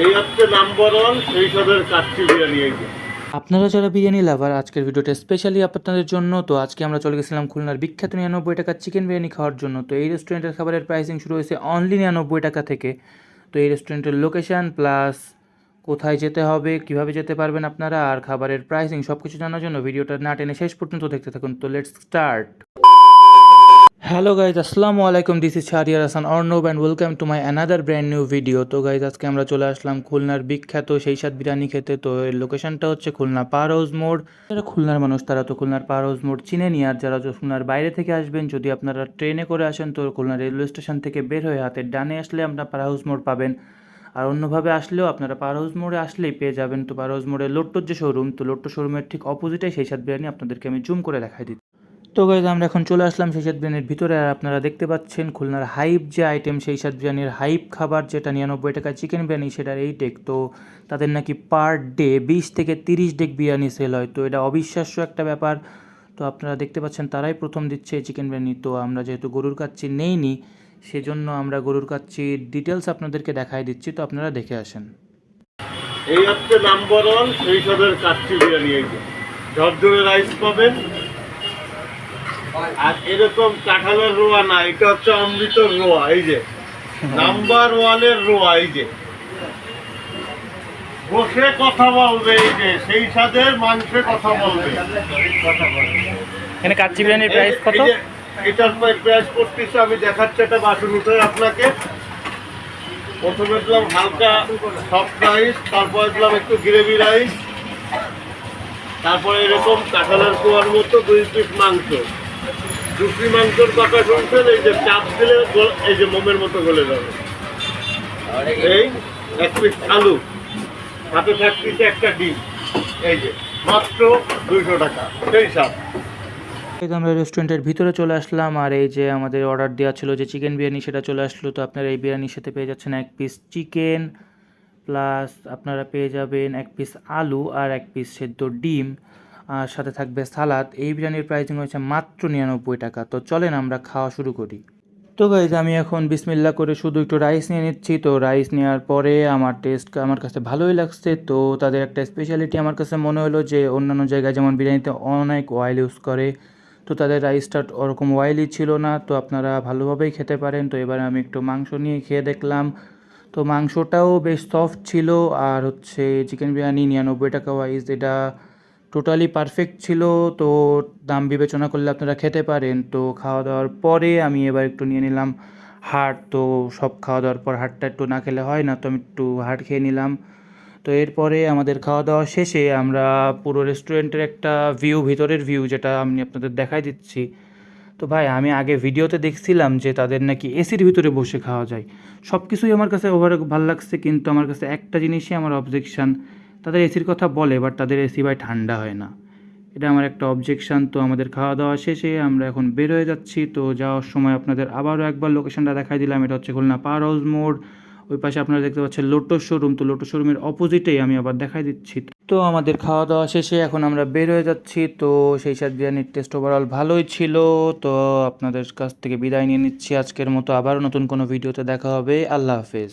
এই হচ্ছে কাচ্চি বিরিয়ানি এই আপনারা যারা বিরিয়ানি লাভার আজকের ভিডিওটা স্পেশালি আপনাদের জন্য, তো আজকে আমরা চলে গেছিলাম খুলনার বিখ্যাত নিরানব্বই টাকার চিকেন বিরিয়ানি খাওয়ার জন্য। তো এই রেস্টুরেন্টের খাবারের প্রাইসিং শুরু হয়েছে অনলি নিরানব্বই টাকা থেকে। তো এই রেস্টুরেন্টের লোকেশান প্লাস কোথায় যেতে হবে, কীভাবে যেতে পারবেন আপনারা, আর খাবারের প্রাইসিং সব কিছু জানার জন্য ভিডিওটা না টেনে শেষ পর্যন্ত দেখতে থাকুন। তো লেটস স্টার্ট হ্যালো গাইজ আসসালামু আলাইকুম this is Shahriar Hasan Arnob and welcome to my another brand new video তো গাইজ আজকে আমরা চলে আসলাম খুলনার বিখ্যাত সেই সাত বিরিয়ানি খেতে। তো এর লোকেশনটা হচ্ছে খুলনা পার হাউস মোড়। যারা খুলনার মানুষ, তারা তো খুলনার পার হাউস মোড় চিনে নিয়ে আর যারা খুলনার বাইরে থেকে আসবেন, যদি আপনারা ট্রেনে করে আসেন, তো খুলনা রেলওয়ে স্টেশন থেকে বের হয়ে হাতের ডানে আসলে আপনার পার হাউস মোড় পাবেন। আর অন্যভাবে আসলেও আপনারা পার হাউস মোড়ে আসলেই পেয়ে যাবেন। তো পার হাউস মোড়ে লোট্টোর যে শোরুম তো লোট্টো শোরুমের ঠিক অপোজিটে সেই সাত বিরিয়ানি আপনাদেরকে আমি জুম করে দেখাই দিচ্ছি। তো গাইজ আমরা এখন চলে আসলাম সেই সাত বিরিয়ানির ভিতরে। আর আপনারা দেখতে পাচ্ছেন খুলনার হাইপ যে আইটেম সেই সাত বিরিয়ানির হাইপ খাবার, যেটা নিরানব্বই টাকা চিকেন বিরিয়ানি সেটার এই টেক তো তাদের নাকি পার ডে বিশ থেকে তিরিশ ডেক বিরিয়ানি সেল হয়। তো এটা অবিশ্বাস্য একটা ব্যাপার। তো আপনারা দেখতে পাচ্ছেন, তারাই প্রথম দিচ্ছে চিকেন বিরিয়ানি তো আমরা যেহেতু গরুর কাচ্চি নেইনি, সেজন্য আমরা গরুর কাচ্চির ডিটেলস আপনাদেরকে দেখাই দিচ্ছি। তো আপনারা দেখে আসেন। এই হচ্ছে নাম্বার ওয়ান সৈসবের কাচ্চি বিরিয়ানি। ঝরঝরে রাইস পাবেন আর এরকম কাঁঠালের রোয়া না এটা হচ্ছে অমৃতর রোয়া এই যে। নাম্বার ওয়ানের রোয়া এই যে। বসে কথা বলবে এই যে সেই সাদের মাংসে কথা বলবে। এখানে কাচ্চি বিরিয়ানির প্রাইস কত? এটার প্রাইস পড়তেছে আমি দেখাচ্ছি একটা বাসন উঠে আপনাকে। প্রথমে দিলাম হালকা সফট রাইস তারপরে দিলাম একটু গ্রেভি রাইস তারপরে এরকম কাঁঠালের কুয়ার মতো দুই পিস মাংস। দুটি মাংসের কথা শুনছেন? এই যে চাপ দিলে এই যে মোমের মতো গলে যাবে। এই এক পিস আলু হাতে থাকতেছে একটা ডিম। এই যে, মাত্র দুইশো টাকা। সেই সাপ আমরা রেস্টুরেন্টের ভিতরে চলে আসলাম, আর এই যে আমাদের অর্ডার দেওয়া ছিল যে চিকেন বিরিয়ানি, সেটা চলে আসলো। তো আপনারা এই বিরিয়ানির সাথে পেয়ে যাচ্ছেন এক পিস চিকেন প্লাস আপনারা পেয়ে যাবেন এক পিস আলু আর এক পিস সেদ্ধ ডিম। সাথে থাকবে সালাদ। এই বিরিয়ানির প্রাইসিং হয়েছে মাত্র নিরানব্বই টাকা। তো চলেন আমরা খাওয়া শুরু করি। তো গাইজ আমি এখন বিসমিল্লা করে শুধু একটু রাইস নিয়ে নিচ্ছি। তো রাইস নেওয়ার পরে আমার টেস্ট আমার কাছে ভালোই লাগছে। তো তাদের একটা স্পেশালিটি আমার কাছে মনে হলো যে, অন্যান্য জায়গায় যেমন বিরিয়ানিতে অনেক অয়েল ইউজ করে। তো তাদের রাইসটা ওরকম অয়েলই ছিল না। তো আপনারা ভালোভাবেই খেতে পারেন। তো এবারে আমি একটু মাংস নিয়ে খেয়ে দেখলাম। তো মাংসটাও বেশ সফট ছিল। আর হচ্ছে চিকেন বিরিয়ানি নিরানব্বই টাকা ওয়াইজ এটা টোটালি পারফেক্ট ছিল, তো দাম বিবেচনা করলে আপনারা খেতে পারেন। তো খাওয়া দাওয়ার পরে আমি এবার একটু নিয়ে নিলাম হাট তো সব খাওয়া দাওয়ার পর হাটটা একটু না খেলে হয় না, তো আমি একটু হাট খেয়ে নিলাম। তো এরপরে আমাদের খাওয়া দাওয়া শেষে আমরা পুরো রেস্টুরেন্টের একটা ভিউ ভিতরের ভিউ যেটা আমি আপনাদের দেখাই দিচ্ছি। তো ভাই, আমি আগে ভিডিওতে দেখছিলাম যে তাদের নাকি এসির ভিতরে বসে খাওয়া যায়। সব কিছুই আমার কাছে ওভার ভালো লাগছে, কিন্তু আমার কাছে একটা জিনিসই আমার অবজেকশান তাদের এসির কথা বলে বাট তাদের এসি ভাই ঠান্ডা হয় না। এটা আমার একটা অবজেকশান তো আমাদের খাওয়া দাওয়া শেষে আমরা এখন বের হয়ে যাচ্ছি। তো যাওয়ার সময় আপনাদের আবারও একবার লোকেশনটা দেখাই দিলাম। এটা হচ্ছে খুলনা পার হাউস মোড়। ওই পাশে আপনারা দেখতে পাচ্ছেন লোটো শোরুম তো লোটো শোরুমের অপোজিটেই আমি আবার দেখাই দিচ্ছি। তো আমাদের খাওয়া দাওয়া শেষে এখন আমরা বের হয়ে যাচ্ছি। তো সেই সাত বিরিয়ানির টেস্ট ওভারঅল ভালোই ছিল। তো আপনাদের কাছ থেকে বিদায় নিয়ে নিচ্ছি। আজকের মতো আবারও নতুন কোনো ভিডিওতে দেখা হবে। আল্লাহ হাফেজ।